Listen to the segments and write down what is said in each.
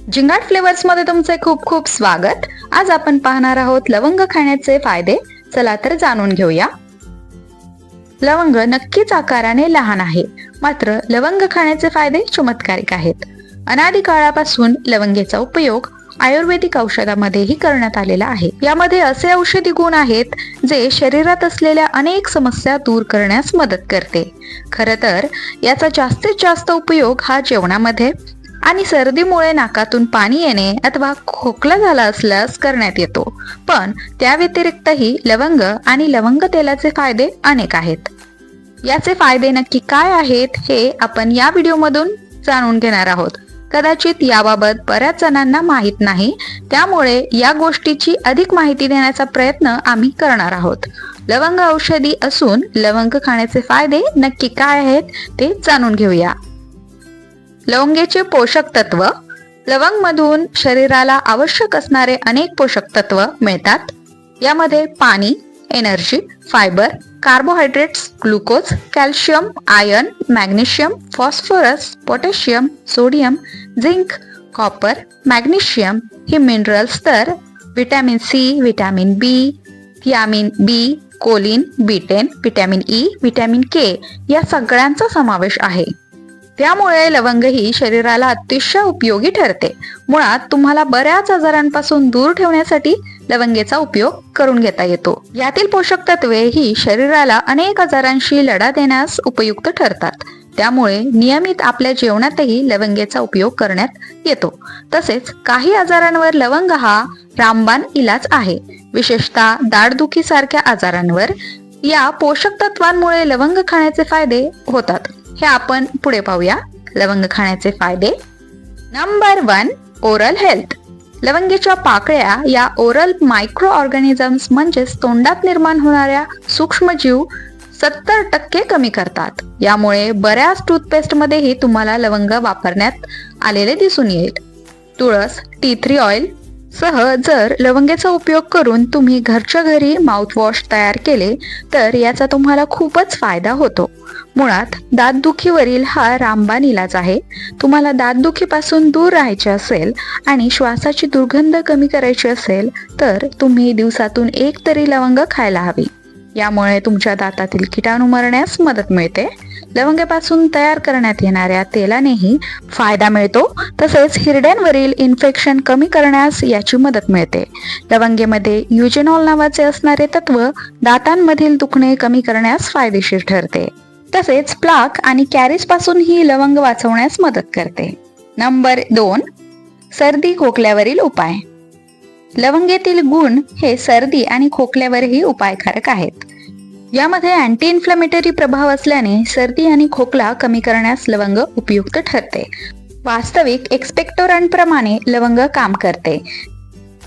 जिंगाट फ्लेवर्समध्ये तुमचे खूप खूप स्वागत. आज आपण पाहणार आहोत लवंग खाण्याचे फायदे. चला तर जाणून घेऊया. लवंग नक्कीच आकाराने लहान आहे. मात्र लवंग खाण्याचे फायदे चमत्कारिक आहेत. अनादी काळापासून लवंगेचा उपयोग आयुर्वेदिक औषधामध्येही करण्यात आलेला आहे. यामध्ये असे औषधी गुण आहेत जे शरीरात असलेल्या अनेक समस्या दूर करण्यास मदत करते. खर तर याचा जास्तीत जास्त उपयोग हा जेवणामध्ये आणि सर्दीमुळे नाकातून पाणी येणे अथवा खोकला झाला असल्यास करण्यात येतो. पण त्या व्यतिरिक्तही लवंग आणि लवंग तेलाचे फायदे अनेक आहेत. याचे फायदे नक्की काय आहेत हे आपण या व्हिडिओमधून जाणून घेणार आहोत. कदाचित याबाबत बऱ्याच जणांना माहीत नाही त्यामुळे या गोष्टीची अधिक माहिती देण्याचा प्रयत्न आम्ही करणार आहोत. लवंग औषधी असून लवंग खाण्याचे फायदे नक्की काय आहेत ते जाणून घेऊया. लवंगेचे पोषक तत्व लवंग मधून शरीराला आवश्यक असणारे अनेक पोषक तत्व मिळतात. यामध्ये पाणी energy fibre carbohydrates glucose calcium iron magnesium phosphorus potassium sodium zinc copper magnesium. हे मिनरल्स तर vitamin C vitamin B thiamine B choline B ten E vitamin K या सगळ्यांचा समावेश आहे. त्यामुळे लवंग ही शरीराला अतिशय उपयोगी ठरते. मुळात तुम्हाला बऱ्याच आजारांपासून दूर ठेवण्यासाठी लवंगेचा उपयोग करून घेता येतो. यातील पोषक तत्वे ही शरीराला अनेक आजारांशी लढा देण्यास उपयुक्त ठरतात. त्यामुळे नियमित आपल्या जेवणातही लवंगेचा उपयोग करण्यात येतो. तसेच काही आजारांवर लवंग हा रामबाण इलाज आहे. विशेषतः दाढदुखी सारख्या आजारांवर या पोषक तत्वांमुळे लवंग खाण्याचे फायदे होतात. हे आपण पुढे पाहूया. लवंग खाण्याचे फायदे. नंबर वन ओरल हेल्थ लवंगीच्या पाकळ्या या ओरल मायक्रो ऑर्गॅनिझम्स म्हणजेच तोंडात निर्माण होणाऱ्या सूक्ष्मजीव सत्तर टक्के कमी करतात. यामुळे बऱ्याच टूथपेस्टमध्येही तुम्हाला लवंग वापरण्यात आलेले दिसून येईल. तुळस टी थ्री ऑइल सह जर लवंगेचा उपयोग करून तुम्ही घरच्या घरी माउथवॉश तयार केले तर याचा तुम्हाला खूपच फायदा होतो. मुळात दातदुखीवरील हा रामबाण इलाज आहे. तुम्हाला दातदुखीपासून दूर राहायचे असेल आणि श्वासाची दुर्गंध कमी करायची असेल तर तुम्ही दिवसातून एक तरी लवंग खायला हवी. यामुळे तुमच्या दातातील किटाणू मरण्यास मदत मिळते. लवंगेपासून तयार करण्यात येणाऱ्या तेलानेही फायदा मिळतो तसेच हिरड्यांवरील इन्फेक्शन कमी करण्यास याची मदत मिळते. लवंगेमध्ये युजेनॉल नावाचे असणारे तत्व दातांमधील दुखणे कमी करण्यास फायदेशीर ठरते. तसेच प्लाक आणि कॅरीजपासून ही लवंग वाचवण्यास मदत करते. नंबर दोन सर्दी खोकल्यावरील उपाय. लवंगेतील गुण हे सर्दी आणि खोकल्यावरही उपायकारक आहेत. यामध्ये अँटी इन्फ्लेमेटरी प्रभाव असल्याने सर्दी आणि खोकला कमी करण्यास लवंग उपयुक्त ठरते. वास्तविक एक्सपेक्टोरंटप्रमाणे लवंग काम करते.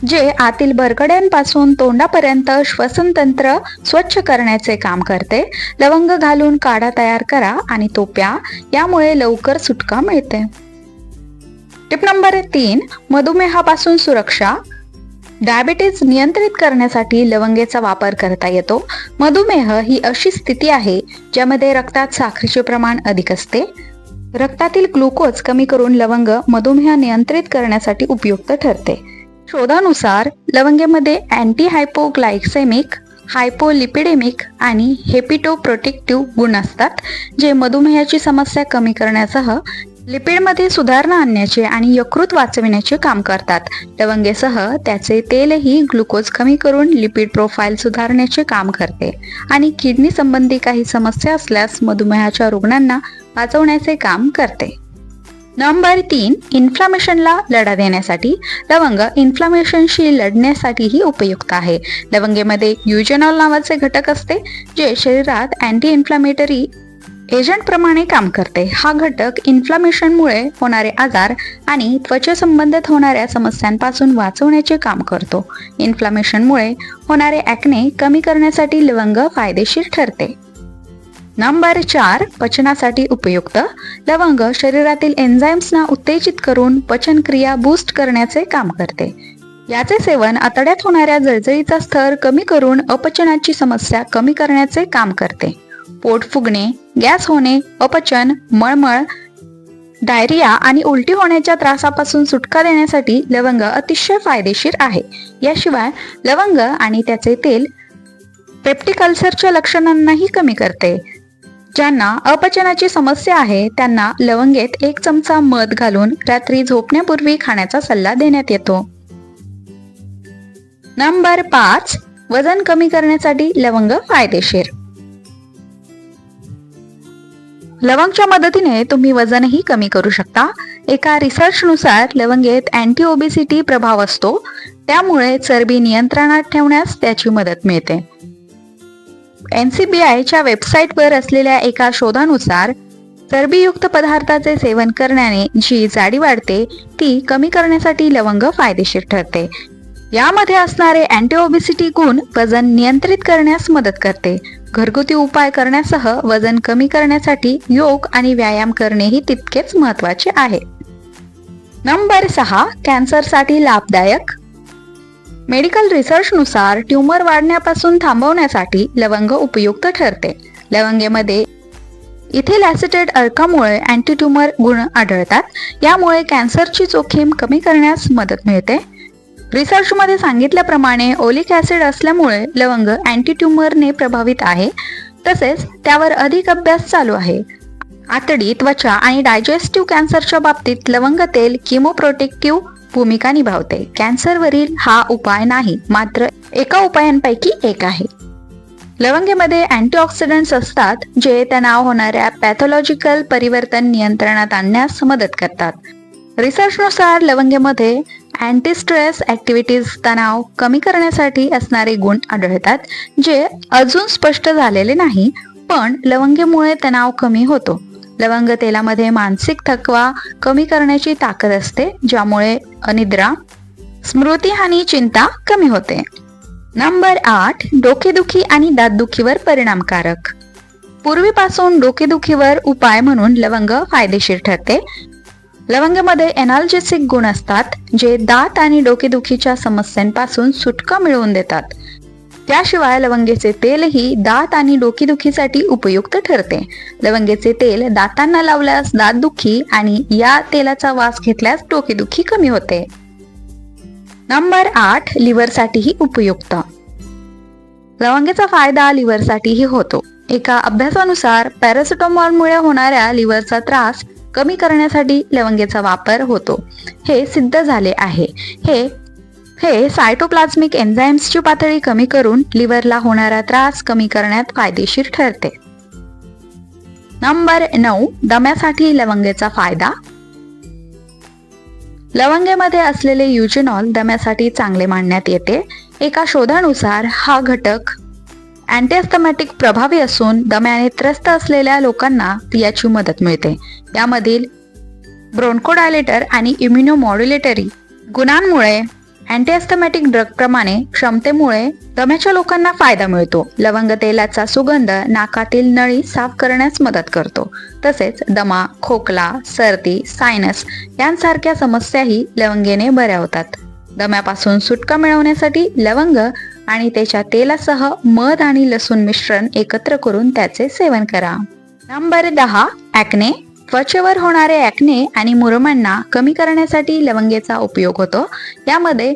जे आतील बरकड्यांपासून तोंडापर्यंत श्वसन तंत्र स्वच्छ करण्याचे काम करते. लवंग घालून काढा तयार करा आणि तो प्या यामुळे लवकर सुटका मिळते. टिप नंबर तीन मधुमेहापासून सुरक्षा. डायबिटीज नियंत्रित करण्यासाठी लवंगेचा वापर करता येतो. मधुमेह ही अशी स्थिती आहे ज्यामध्ये रक्तात साखरेचे प्रमाण अधिक असते. रक्तातील ग्लुकोज कमी करून लवंग मधुमेह नियंत्रित करण्यासाठी उपयुक्त ठरते. शोधानुसार लवंगेमध्ये अँटी हायपोग्लायसेमिक हायपोलिपिडेमिक आणि हेपिटोप्रोटेक्टिव्ह गुण असतात जे मधुमेहाची समस्या कमी करण्यासह लिपिडमध्ये सुधारणा आणण्याचे आणि यकृत वाचविण्याचे काम करतात. लवंगेसह त्याचे तेलही ग्लुकोज कमी करून लिपिड प्रोफाईल सुधारण्याचे काम करते आणि किडनी संबंधी काही समस्या असल्यास मधुमेहाच्या रुग्णांना वाचवण्याचे काम करते. नंबर तीन इन्फ्लामेशनला लढा देण्यासाठी लवंग इन्फ्लामेशनशी लढण्यासाठीही उपयुक्त आहे. लवंगेमध्ये युजेनॉल नावाचे घटक असते जे शरीरात अँटी इन्फ्लामेटरी एजंटप्रमाणे काम करते. हा घटक इन्फ्लामेशनमुळे होणारे आजार आणि त्वचेसंबंधित होणाऱ्या समस्यांपासून वाचवण्याचे काम करतो. इन्फ्लामेशनमुळे होणारे ॲक्ने कमी करण्यासाठी लवंग फायदेशीर ठरते. नंबर चार पचनासाठी उपयुक्त. लवंग शरीरातील एन्झाईम्सना उत्तेजित करून पचनक्रिया बूस्ट करण्याचे काम करते. याचे सेवन आतड्यात होणाऱ्या जळजळीचा स्तर कमी करून अपचनाची समस्या कमी करण्याचे काम करते. पोट फुगणे गॅस होणे अपचन मळमळ डायरिया आणि उलटी होण्याच्या त्रासापासून सुटका देण्यासाठी लवंग अतिशय फायदेशीर आहे. याशिवाय लवंग आणि त्याचे तेल पेप्टिक अल्सरच्या लक्षणांनाही कमी करते. ज्यांना अपचनाची समस्या आहे त्यांना लवंगेत एक चमचा मध घालून रात्री झोपण्यापूर्वी खाण्याचा सल्ला देण्यात येतो. नंबर पाच वजन कमी करण्यासाठी लवंग फायदेशीर. लवंगच्या मदतीने तुम्ही वजनही कमी करू शकता. एका रिसर्चनुसार लवंगेत अँटी ओबेसिटी प्रभाव असतो. त्यामुळे चरबी नियंत्रणात ठेवण्यास त्याची मदत मिळते. एन सी बी आयच्या वेबसाईटवर असलेल्या एका शोधानुसार चरबीयुक्त पदार्थाचे सेवन करण्याने जी जाडी वाढते ती कमी करण्यासाठी लवंग फायदेशीर ठरते. यामध्ये असणारे अँटीओबिसिटी गुण वजन नियंत्रित करण्यास मदत करते. घरगुती उपाय करण्यासह वजन कमी करण्यासाठी योग आणि व्यायाम करणेही तितकेच महत्त्वाचे आहे. नंबर सहा कॅन्सरसाठी लाभदायक मेडिकल रिसर्चनुसार ट्यूमर वाढण्यापासून थांबवण्यासाठी लवंग उपयुक्त ठरते. लवंगेमध्ये इथेल ॲसिटेड अर्कामुळे अँटी ट्यूमर गुण आढळतात. यामुळे कॅन्सरची जोखीम कमी करण्यास मदत मिळते. रिसर्चमध्ये सांगितल्याप्रमाणे ओलिक ॲसिड असल्यामुळे लवंग अँटी ट्यूमरने प्रभावित आहे. तसेच त्यावर अधिक अभ्यास चालू आहे. आतडी त्वचा आणि डायजेस्टिव्ह कॅन्सरच्या बाबतीत लवंग तेल किमोप्रोटेक्टिव्ह भूमिका निभावते. कॅन्सरवरील हा उपाय नाही मात्र एका उपायांपैकी एक आहे. लवंगेमध्ये अँटीऑक्सिडंट्स असतात जे तणाव होणाऱ्या पॅथॉलॉजिकल परिवर्तन नियंत्रणात आणण्यास मदत करतात. रिसर्चनुसार लवंगेमध्ये अँटी स्ट्रेस ऍक्टिव्हिटीज तणाव कमी करण्यासाठी असणारे गुण आढळतात जे अजून स्पष्ट झालेले नाही पण लवंगेमुळे तणाव कमी होतो. लवंग तेलामध्ये मानसिक थकवा कमी करण्याची ताकद असते ज्यामुळे अनिद्रा स्मृतिहानी चिंता कमी होते. नंबर आठ डोकेदुखी आणि दातदुखीवर परिणामकारक. पूर्वीपासून डोकेदुखीवर उपाय म्हणून लवंग फायदेशीर ठरते. लवंगमध्ये एनाल्जेसिक गुण असतात जे दात आणि डोकेदुखीच्या समस्यांपासून सुटका मिळवून देतात. त्याशिवाय लवंगेचे तेलही दात आणि डोकेदुखीसाठी उपयुक्त ठरते. लवंगेचे तेल दातांना लावल्यास दातदुखी आणि या तेलाचा वास घेतल्यास डोकेदुखी कमी होते. नंबर आठ लिव्हरसाठीही उपयुक्त. लवंगेचा फायदा लिव्हरसाठीही होतो. एका अभ्यासानुसार पॅरासिटामॉलमुळे होणाऱ्या लिव्हरचा त्रास कमी करण्यासाठी लवंगेचा वापर होतो. हे सिद्ध झाले आहे. हे हे सायटोप्लाझ्मिक एन्झाईम्सची पातळी कमी करून लिव्हरला होणारा त्रास कमी करण्यात फायदेशीर ठरते. नंबर नऊ दम्यासाठी लवंगेचा फायदा. लवंगेमध्ये असलेले युजिनॉल दम्यासाठी चांगले मानण्यात येते. एका शोधानुसार हा घटक अँटीस्थमॅटिक प्रभावी असून दम्याने त्रस्त असलेल्या लोकांना याची मदत मिळते. यामधील ब्रोन्कोडायलेटर आणि इम्युनोमॉड्युलेटरी गुणांमुळे अँटीस्थमॅटिक ड्रग प्रमाणे क्षमतेमुळे दम्याच्या लोकांना फायदा मिळतो. लवंग तेलाचा सुगंध नाकातील नळी साफ करण्यास मदत करतो. तसेच दमा खोकला सर्दी सायनस यांसारख्या समस्याही लवंगेने बऱ्या होतात दम्यापासून सुटका मिळवण्यासाठी लवंग आणि त्याच्या तेलासह मध आणि लसूण मिश्रण एकत्र करून त्याचे सेवन करा. नंबर दहा ॲक्ने त्वचेवर होणारे ॲक्ने आणि मुरमांना कमी करण्यासाठी लवंगेचा उपयोग होतो. यामध्ये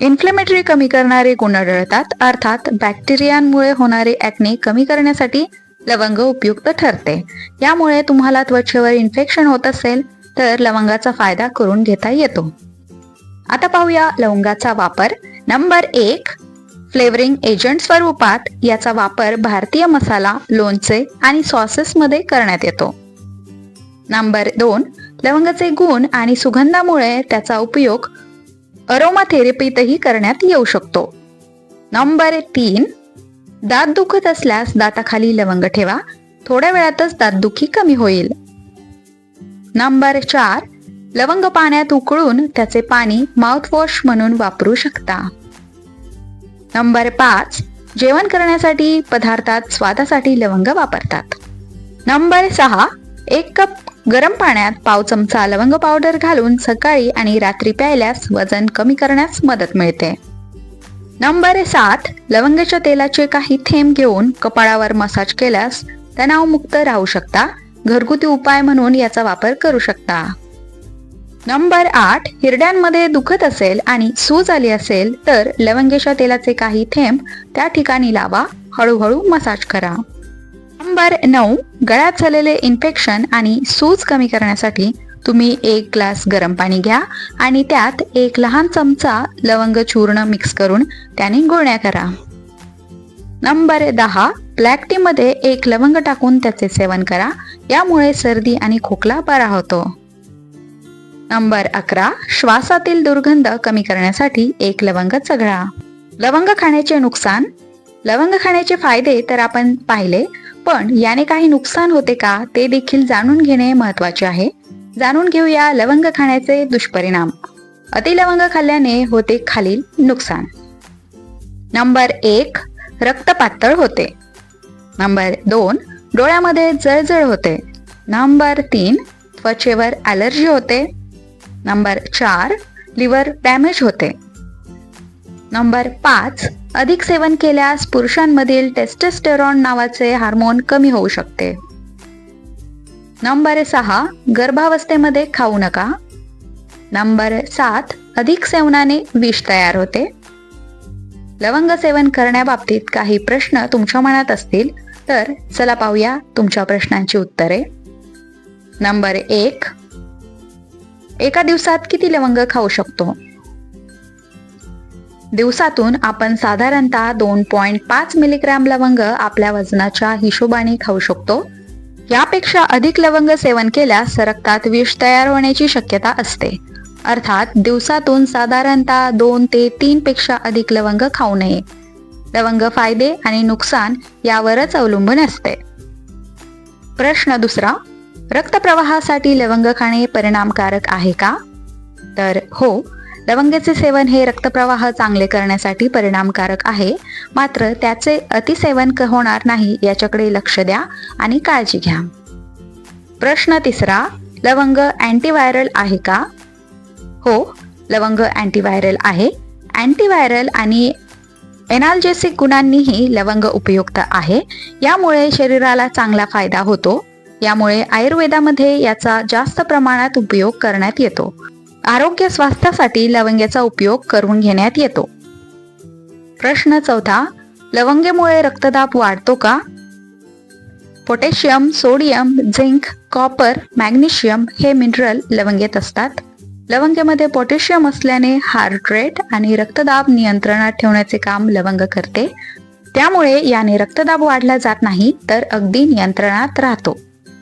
इन्फ्लेमेटरी कमी करणारे गुण आढळतात. अर्थात बॅक्टेरियांमुळे होणारे ॲक्ने कमी करण्यासाठी लवंग उपयुक्त ठरते. यामुळे तुम्हाला त्वचेवर इन्फेक्शन होत असेल तर लवंगाचा फायदा करून घेता येतो. आता पाहूया लवंगाचा वापर. नंबर एक फ्लेवरिंग एजंट स्वरूपात याचा वापर भारतीय मसाला लोणचे आणि सॉसेसमध्ये करण्यात येतो. नंबर दोन लवंगाचे गुण आणि सुगंधामुळे त्याचा उपयोग अरोमा थेरपीतही करण्यात येऊ शकतो. नंबर तीन दात दुखत असल्यास दाताखाली लवंग ठेवा. थोड्या वेळातच दातदुखी कमी होईल. नंबर चार लवंग पाण्यात उकळून त्याचे पाणी माउथवॉश म्हणून वापरू शकता. नंबर पाच जेवण करण्यासाठी पदार्थात स्वादासाठी लवंग वापरतात. नंबर सहा एक कप गरम पाण्यात पाव चमचा लवंग पावडर घालून सकाळी आणि रात्री प्यायल्यास वजन कमी करण्यास मदत मिळते. नंबर सात लवंगाच्या तेलाचे काही थेंब घेऊन कपाळावर मसाज केल्यास तणावमुक्त राहू शकता. घरगुती उपाय म्हणून याचा वापर करू शकता. नंबर आठ हिरड्यांमध्ये दुखत असेल आणि सूज आली असेल तर लवंगेच्या तेलाचे काही थेंब त्या ठिकाणी लावा. हळूहळू मसाज करा. नंबर नऊ गळ्यात झालेले इन्फेक्शन आणि सूज कमी करण्यासाठी तुम्ही एक ग्लास गरम पाणी घ्या आणि त्यात एक लहान चमचा लवंग चूर्ण मिक्स करून त्याने गोळ्या करा. नंबर दहा ब्लॅक टी मध्ये एक लवंग टाकून त्याचे सेवन करा. यामुळे सर्दी आणि खोकला बरा होतो. नंबर अकरा श्वासातील दुर्गंध कमी करण्यासाठी एक लवंग चघळा. लवंग खाण्याचे नुकसान. लवंग खाण्याचे फायदे तर आपण पाहिले पण याने काही नुकसान होते का ते देखील जाणून घेणे महत्त्वाचे आहे. जाणून घेऊया लवंग खाण्याचे दुष्परिणाम. अति लवंग खाल्ल्याने होते खालील नुकसान. नंबर एक रक्त पातळ होते. नंबर दोन डोळ्यामध्ये जळजळ होते. नंबर तीन त्वचेवर ॲलर्जी होते. नंबर चार लिव्हर डॅमेज होते. नंबर पाच अधिक सेवन केल्यास पुरुषांमधील टेस्टेस्टेरॉन नावाचे हार्मोन कमी होऊ शकते. नंबर सहा गर्भावस्थेमध्ये खाऊ नका. नंबर सात अधिक सेवनाने विष तयार होते. लवंग सेवन करण्याबाबतीत काही प्रश्न तुमच्या मनात असतील तर चला पाहूया तुमच्या प्रश्नांची उत्तरे. नंबर एक एका दिवसात किती लवंग खाऊ शकतो? दिवसातून आपण साधारणतः दोन पॉइंट पाच मिलीग्रॅम लवंग आपल्या वजनाच्या हिशोबाने खाऊ शकतो. यापेक्षा अधिक लवंग सेवन केल्यास रक्तात विष तयार होण्याची शक्यता असते. अर्थात दिवसातून साधारणतः दोन ते तीन पेक्षा अधिक लवंग खाऊ नये. लवंग फायदे आणि नुकसान यावरच अवलंबून असते. प्रश्न दुसरा रक्तप्रवाहासाठी लवंग खाणे परिणामकारक आहे का? तर हो लवंगाचे सेवन हे रक्तप्रवाह चांगले करण्यासाठी परिणामकारक आहे. मात्र त्याचे अतिसेवन क- होणार नाही याच्याकडे लक्ष द्या आणि काळजी घ्या. प्रश्न तिसरा लवंग अँटीव्हायरल आहे का? हो लवंग अँटीव्हायरल आहे. अँटीव्हायरल आणि एनाल्जेसिक गुणांनीही लवंग उपयुक्त आहे. यामुळे शरीराला चांगला फायदा होतो. यामुळे आयुर्वेदामध्ये याचा जास्त प्रमाणात उपयोग करण्यात येतो. आरोग्य स्वास्थ्यासाठी लवंग्याचा उपयोग करून घेण्यात येतो. प्रश्न चौथा लवंगेमुळे रक्तदाब वाढतो का? Potassium sodium zinc copper magnesium हे मिनरल लवंगेत असतात. लवंगेमध्ये पोटॅशियम असल्याने हार्ट रेट आणि रक्तदाब नियंत्रणात ठेवण्याचे काम लवंग करते. त्यामुळे याने रक्तदाब वाढला जात नाही तर अगदी नियंत्रणात राहतो.